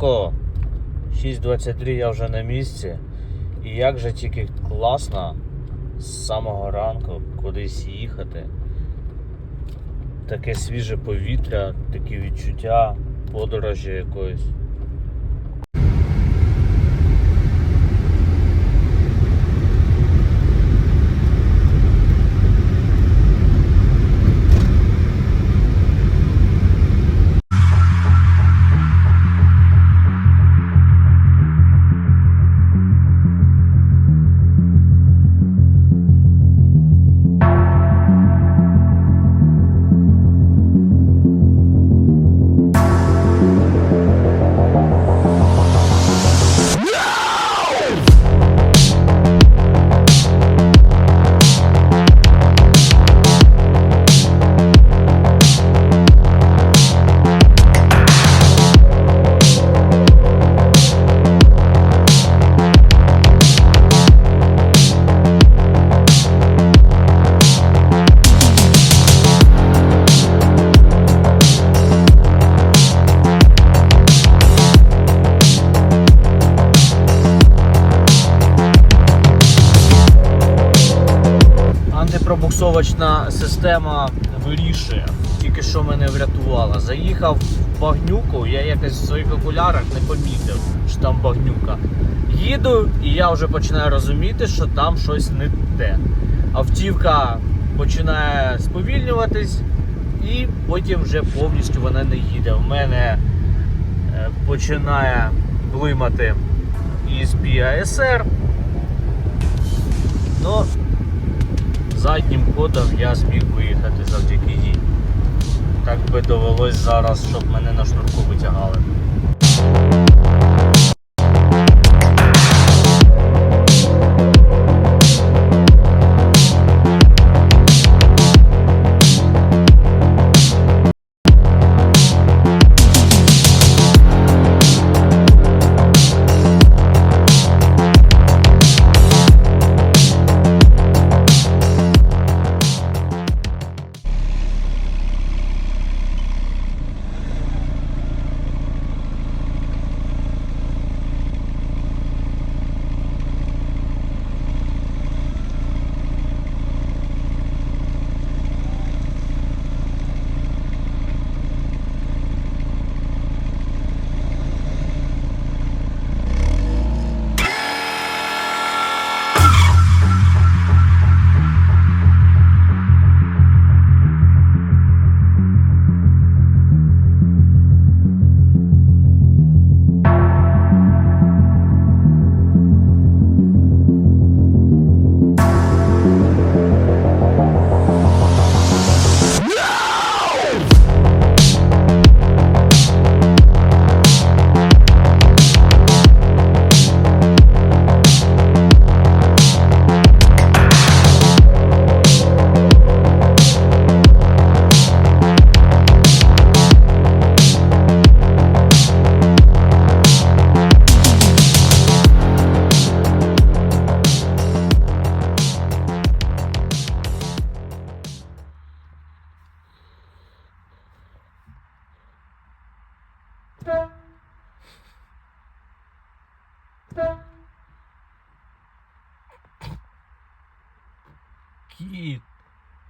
ранку. 6.23 я вже на місці. І як же тільки класно з самого ранку кудись їхати. Таке свіже повітря, такі відчуття подорожі якоїсь. Антипробуксовочна система вирішує. Тільки що мене врятувала. Заїхав в багнюку, я якось в своїх окулярах не помітив, що там багнюка. Їду, і я вже починаю розуміти, що там щось не те. Автівка починає сповільнюватись, і потім вже повністю вона не їде. В мене е, починає блимати ESP ASR. Заднім я зміг виїхати завдяки їй. Так би довелось зараз, щоб мене на шнурку витягали.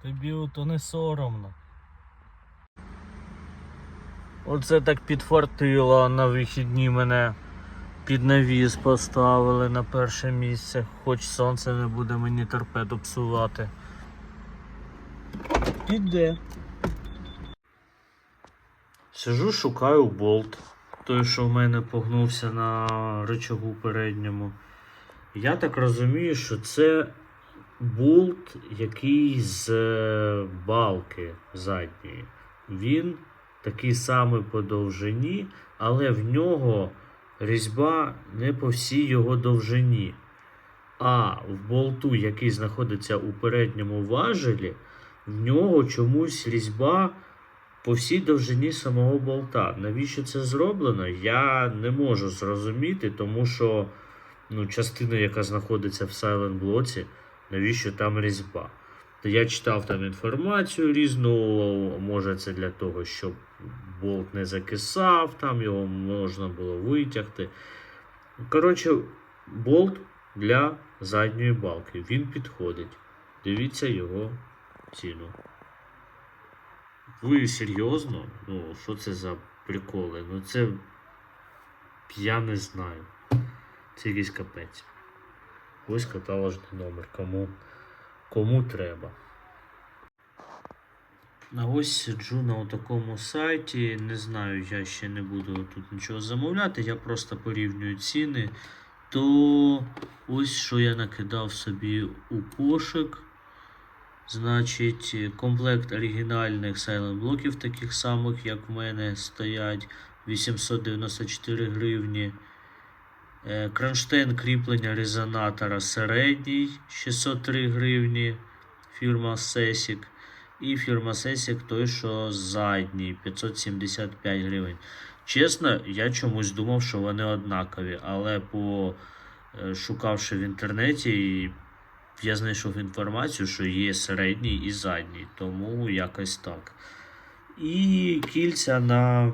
Тобі ото не соромно. Оце так підфартило на вихідні мене під навіс поставили на перше місце, хоч сонце не буде мені торпеду псувати. Піде. Сижу, шукаю болт. Той, що в мене погнувся на рычагу передньому. Я так розумію, що це болт, який з е, балки задньої. Він такий самий по довжині, але в нього різьба не по всій його довжині. А в болту, який знаходиться у передньому важелі, в нього чомусь різьба по всій довжині самого болта. Навіщо це зроблено? Я не можу зрозуміти, тому що ну, частина, яка знаходиться в Silent блоці, навіщо там різьба. Я читав там інформацію різну, може це для того, щоб болт не закисав, там його можна було витягти. Коротше, болт для задньої балки. Він підходить. Дивіться його ціну. Ви серйозно? Ну, що це за приколи? Ну це. Я не знаю. Це якийсь капець. Ось каталожний номер. Кому, кому треба. А ось сиджу на такому сайті. Не знаю, я ще не буду тут нічого замовляти, я просто порівнюю ціни. То ось що я накидав собі у кошик. Значить, комплект оригінальних Silent блоків, таких самих, як в мене, стоять 894 гривні. Е, Кронштейн кріплення резонатора середній 603 гривні. Фірма Sesic. І фірма Sesic той, що задній 575 гривень. Чесно, я чомусь думав, що вони однакові, але по е, шукавши в інтернеті, я знайшов інформацію, що є середній і задній, тому якось так. І кільця на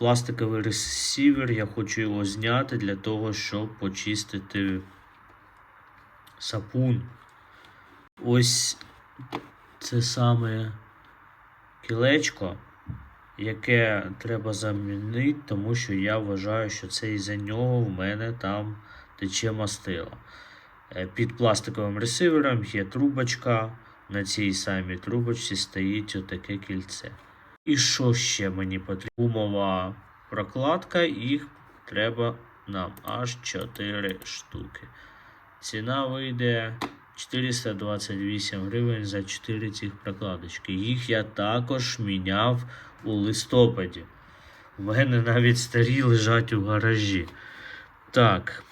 пластиковий ресівер. Я хочу його зняти для того, щоб почистити сапун. Ось це саме кілечко, яке треба замінити, тому що я вважаю, що це із-за нього в мене там тече мастило. Е, Під пластиковим ресивером є трубочка. На цій самій трубочці стоїть отаке кільце. І що ще мені потрібно? Гумова прокладка, їх треба нам аж 4 штуки. Ціна вийде 428 гривень за 4 цих прокладочки. Їх я також міняв у листопаді. У мене навіть старі лежать у гаражі. Так.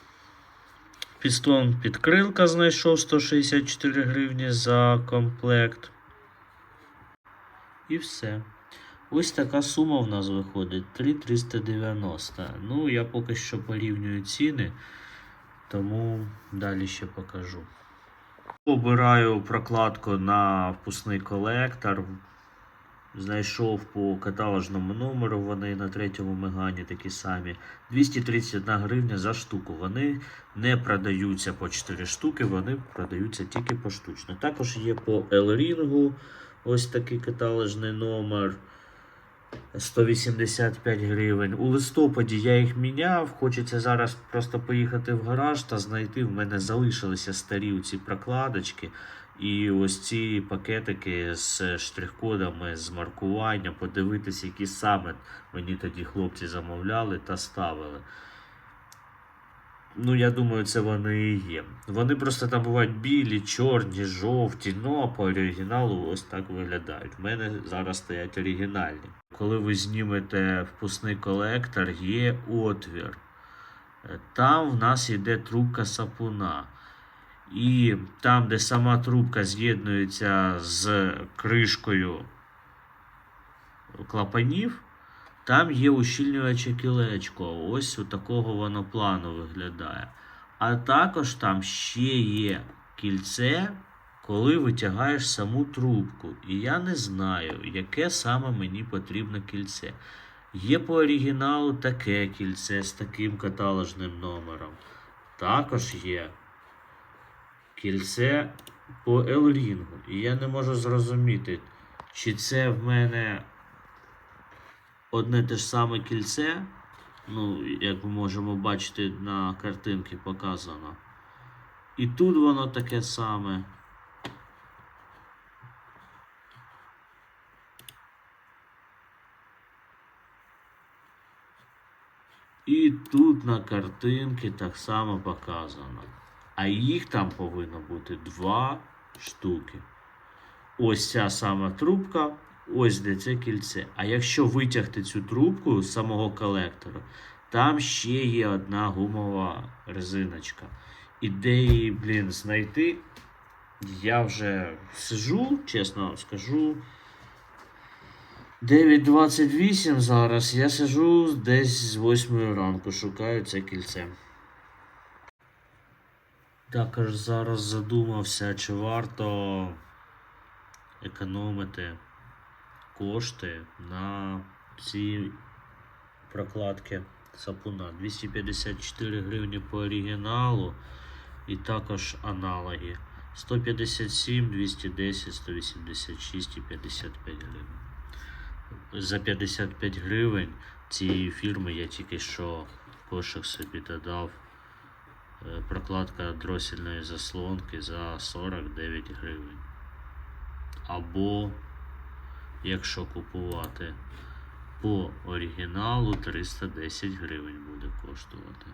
Пістон підкрилка знайшов 164 гривні за комплект. І все. Ось така сума в нас виходить 3,390. Ну, я поки що порівнюю ціни, тому далі ще покажу. Обираю прокладку на впускний колектор. Знайшов по каталожному номеру, вони на третьому мегані такі самі. 231 гривня за штуку. Вони не продаються по 4 штуки, вони продаються тільки поштучно. Також є по L-Ring, ось такий каталожний номер. 185 гривень. У листопаді я їх міняв. Хочеться зараз просто поїхати в гараж та знайти. В мене залишилися старі ці прокладочки. І ось ці пакетики з штрих-кодами, з маркування, подивитися, які саме мені тоді хлопці замовляли та ставили. Ну, я думаю, це вони і є. Вони просто там бувають білі, чорні, жовті, ну а по оригіналу ось так виглядають. У мене зараз стоять оригінальні. Коли ви знімете впускний колектор, є отвір. Е, Там в нас йде трубка сапуна. І там, де сама трубка з'єднується з кришкою клапанів, там є ущільнюваче кілечко. Ось у такого воно плану виглядає. А також там ще є кільце, коли витягаєш саму трубку. І я не знаю, яке саме мені потрібно кільце. Є по оригіналу таке кільце з таким каталожним номером. Також є кільце по L-рінгу. І я не можу зрозуміти, чи це в мене одне те ж саме кільце. Ну, як ми можемо бачити на картинці показано. І тут воно таке саме. І тут на картинці так само показано. А їх там повинно бути два штуки. Ось ця сама трубка, ось де це кільце. А якщо витягти цю трубку з самого колектора, там ще є одна гумова резиночка. І де її, блін, знайти, я вже сижу, чесно скажу. 9.28 зараз. Я сижу десь з 8 ранку, шукаю це кільце. Також зараз задумався, чи варто економити кошти на ці прокладки сапуна. 254 гривні по оригіналу і також аналоги. 157, 210, 186 і 55 гривень. За 55 гривень цієї фірми я тільки що кошик собі додав е, прокладка дросільної заслонки за 49 гривень. Або, якщо купувати по оригіналу, 310 гривень буде коштувати.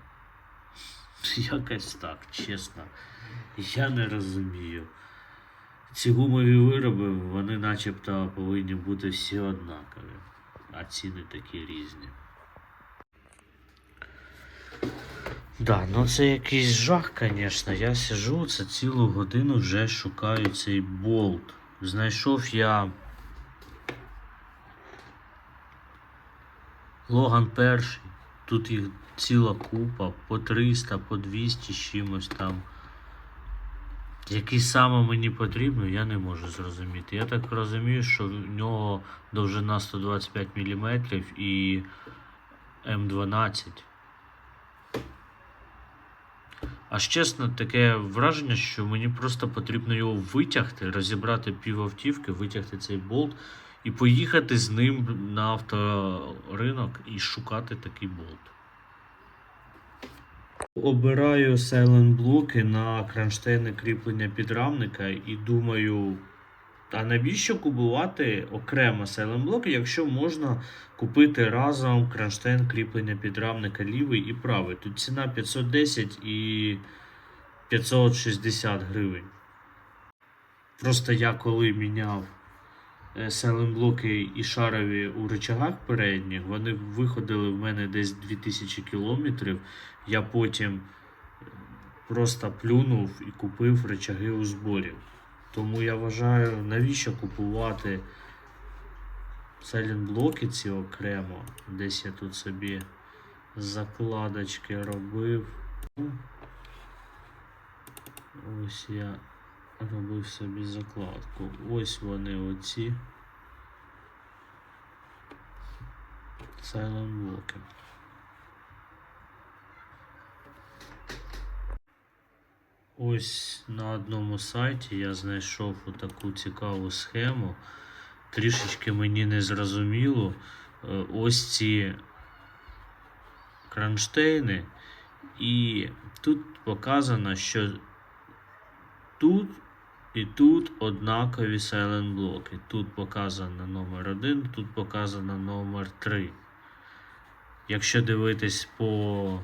Якось так, чесно. Я не розумію. Ці гумові вироби, вони начебто повинні бути всі однакові, а ціни такі різні. Да, ну це якийсь жах, звісно. Я сижу, це цілу годину вже шукаю цей болт. Знайшов я Логан перший. Тут їх ціла купа, по 300, по 200 з чимось там. Який саме мені потрібно, я не можу зрозуміти. Я так розумію, що в нього довжина 125 мм і М12. Аж чесно, таке враження, що мені просто потрібно його витягти, розібрати пів автівки, витягти цей болт і поїхати з ним на авторинок і шукати такий болт. Обираю сайлент блоки на кронштейни кріплення підрамника і думаю, а навіщо купувати окремо сайлент блоки, якщо можна купити разом кронштейн кріплення підрамника лівий і правий. Тут ціна 510 і 560 гривень. Просто я коли міняв селенблоки і шарові у рычагах передніх, вони виходили в мене десь 2000 кілометрів. Я потім просто плюнув і купив рычаги у зборі. Тому я вважаю, навіщо купувати селенблоки ці окремо. Десь я тут собі закладочки робив. Ось я робив собі закладку. Ось вони оці. Silent блоки. Ось на одному сайті я знайшов таку цікаву схему. Трішечки мені не зрозуміло. Е, Ось ці кронштейни. І тут показано, що тут і тут однакові silent блоки. Тут показано номер 1, тут показано номер 3. Якщо дивитись по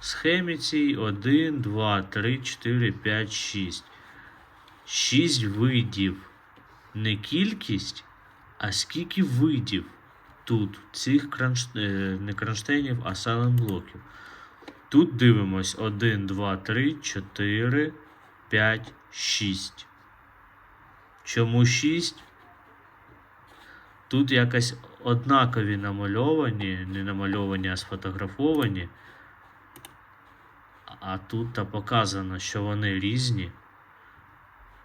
схемі цій 1, 2, 3, 4, 5, 6. 6 видів. Не кількість, а скільки видів тут цих кронш... е, не кронштейнів, а silent блоків. Тут дивимось 1, 2, 3, 4, 5, 6. Чому 6? Тут якось однакові намальовані, не намальовані, а сфотографовані. А тут та показано, що вони різні.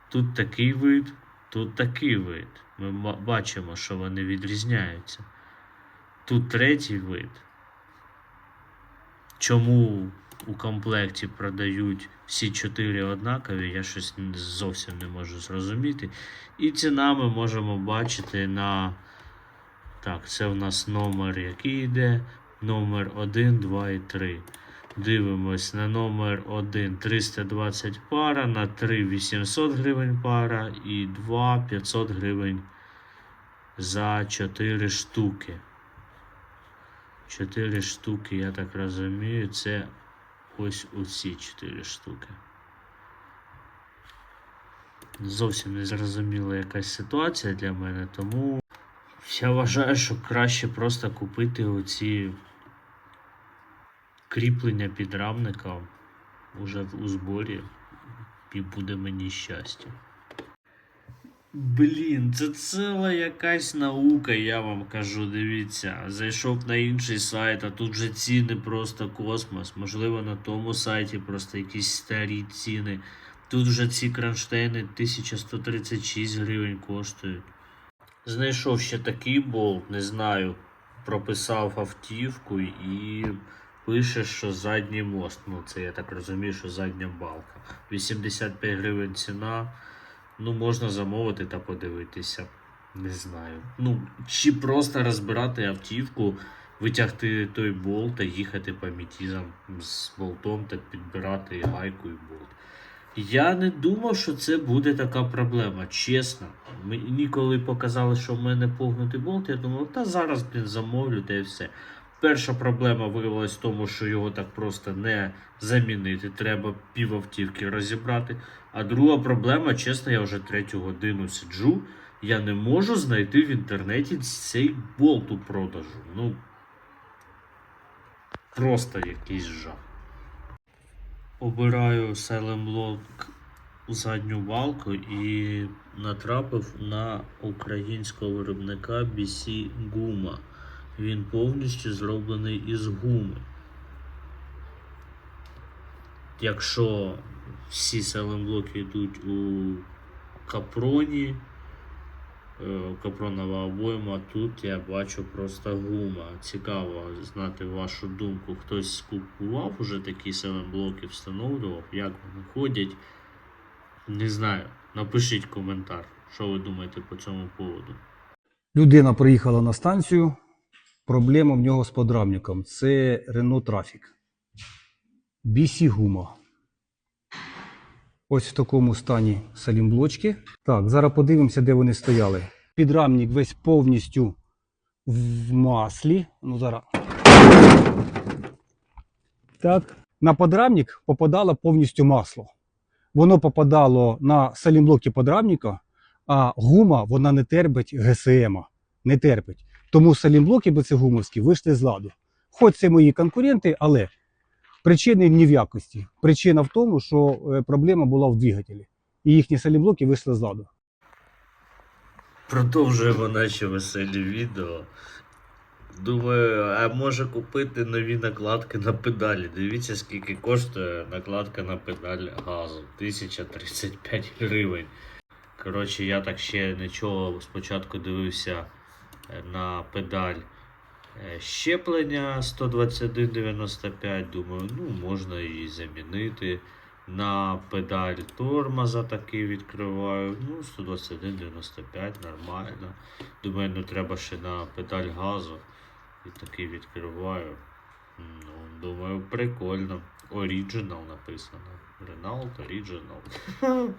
Тут такий вид, тут такий вид. Ми бачимо, що вони відрізняються. Тут третій вид. Чому у комплекті продають всі чотири однакові, я щось зовсім не можу зрозуміти. І ціна ми можемо бачити на. Так, це в нас номер, який йде. Номер 1, 2 і 3. Дивимось на номер 1 320 пара, на 3 800 гривень пара і 2 500 гривень за 4 штуки. 4 штуки, я так розумію, це ось оці 4 штуки. Зовсім не зрозуміла якась ситуація для мене, тому я вважаю, що краще просто купити оці кріплення підрамника уже у зборі, і буде мені щастя. Блін, це ціла якась наука, я вам кажу, дивіться. Зайшов на інший сайт, а тут же ціни просто космос. Можливо, на тому сайті просто якісь старі ціни. Тут вже ці кронштейни 1136 гривень коштують. Знайшов ще такий болт, не знаю. Прописав автівку і пише, що задній мост. Ну, це я так розумію, що задня балка. 85 гривень ціна. Ну, можна замовити та подивитися. Не знаю. Ну, чи просто розбирати автівку, витягти той болт та їхати по мітізам з болтом та підбирати гайку і болт. Я не думав, що це буде така проблема, чесно. Мені коли показали, що в мене погнутий болт, я думав, та зараз блін, замовлю та і все. Перша проблема виявилась в тому, що його так просто не замінити. Треба пів автівки розібрати. А друга проблема, чесно, я вже третю годину сиджу. Я не можу знайти в інтернеті цей болт у продажу. Ну. Просто якийсь жах. Обираю Silent Block задню балку і натрапив на українського виробника BC Guma. Він повністю зроблений із гуми. Якщо всі селенблоки йдуть у капроні, е, капронова обойма, тут я бачу просто гума. Цікаво знати вашу думку. Хтось купував уже такі селенблоки, встановлював, як вони ходять. Не знаю. Напишіть коментар, що ви думаєте по цьому поводу. Людина приїхала на станцію. Проблема в нього з подрамником. Це Renault Traffic. BC гума. Ось в такому стані салімблочки. Так, зараз подивимося, де вони стояли. Підрамник весь повністю в маслі. Ну, зараз. Так. На подрамник попадало повністю масло. Воно попадало на салімблоки подрамника, а гума вона не терпить ГСМ. Не терпить. Тому салімблоки бецегумовські вийшли з ладу. Хоч це мої конкуренти, але причини не в якості. Причина в тому, що е, проблема була в двигателі. І їхні салімблоки вийшли з ладу. Продовжуємо наші веселі відео. Думаю, а може купити нові накладки на педалі. Дивіться, скільки коштує накладка на педаль газу. 1035 гривень. Коротше, я так ще нічого спочатку дивився на педаль е, щеплення 121,95. Думаю, ну можна її замінити. На педаль тормоза такий відкриваю. Ну, 121,95, нормально. Думаю, ну треба ще на педаль газу. І такий відкриваю. Ну, думаю, прикольно. Original написано. Renault Original.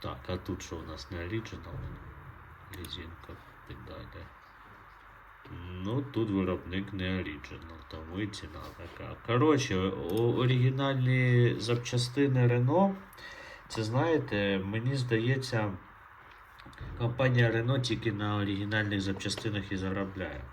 так, а тут що у нас не Original? Резинка педалі. Ну, тут виробник не Original, тому і ціна така. Коротше, оригінальні запчастини Renault. Це знаєте, мені здається, компанія Renault тільки на оригінальних запчастинах і заробляє.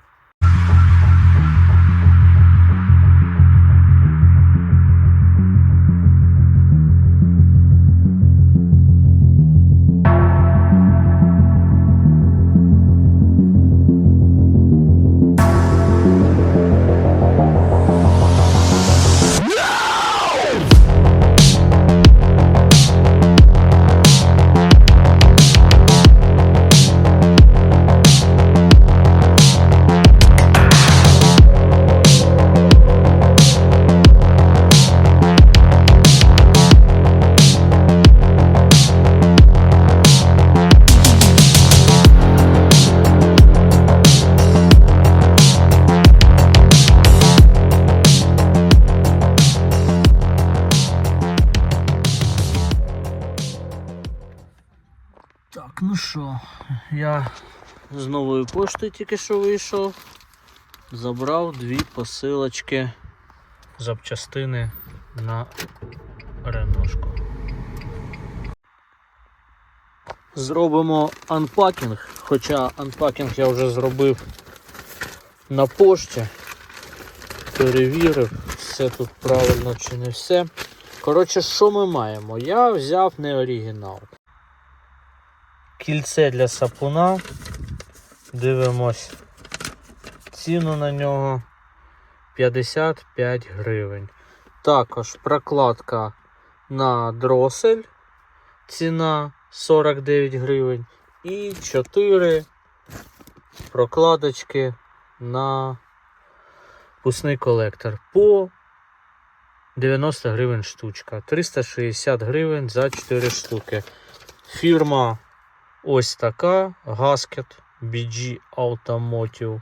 Я з нової пошти тільки що вийшов. Забрав дві посилочки запчастини на реношку. Зробимо анпакінг, хоча анпакінг я вже зробив на пошті. Перевірив, все тут правильно чи не все. Коротше, що ми маємо? Я взяв не оригінал. Кільце для сапуна. Дивимось. Ціну на нього 55 гривень. Також прокладка на дросель. Ціна 49 гривень. І 4 прокладочки на пусний колектор по 90 гривень штучка. 360 гривень за 4 штуки. Фірма ось така. Gasket BG Automotive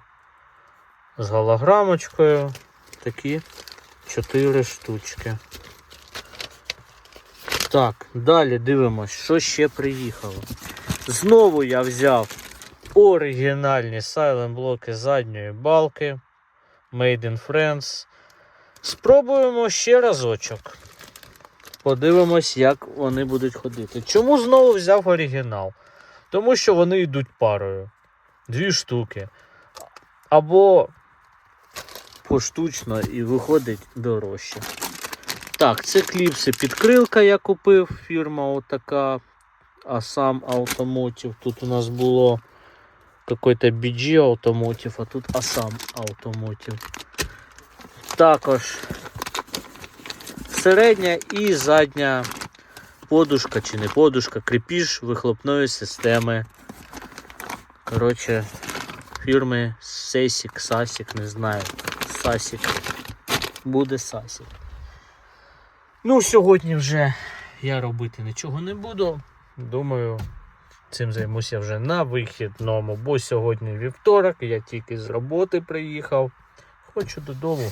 з голограмочкою. Такі 4 штучки. Так, далі дивимось, що ще приїхало. Знову я взяв оригінальні сайлент блоки задньої балки. Made in France. Спробуємо ще разочок. Подивимось, як вони будуть ходити. Чому знову взяв оригінал? Тому що вони йдуть парою. Дві штуки. Або поштучно і виходить дорожче. Так, це кліпси підкрилка я купив. Фірма отака. А сам Automotive. Тут у нас було какой-то BG Automotive, а тут Asam Automotive. Також середня і задня подушка чи не подушка, крепіж вихлопної системи. Коротше, фірми Sesic, Sasic, не знаю. Sasic. Буде Sasic. Ну, сьогодні вже я робити нічого не буду. Думаю, цим займуся вже на вихідному, бо сьогодні вівторок, я тільки з роботи приїхав. Хочу додому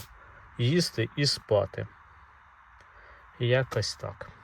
їсти і спати. Якось так.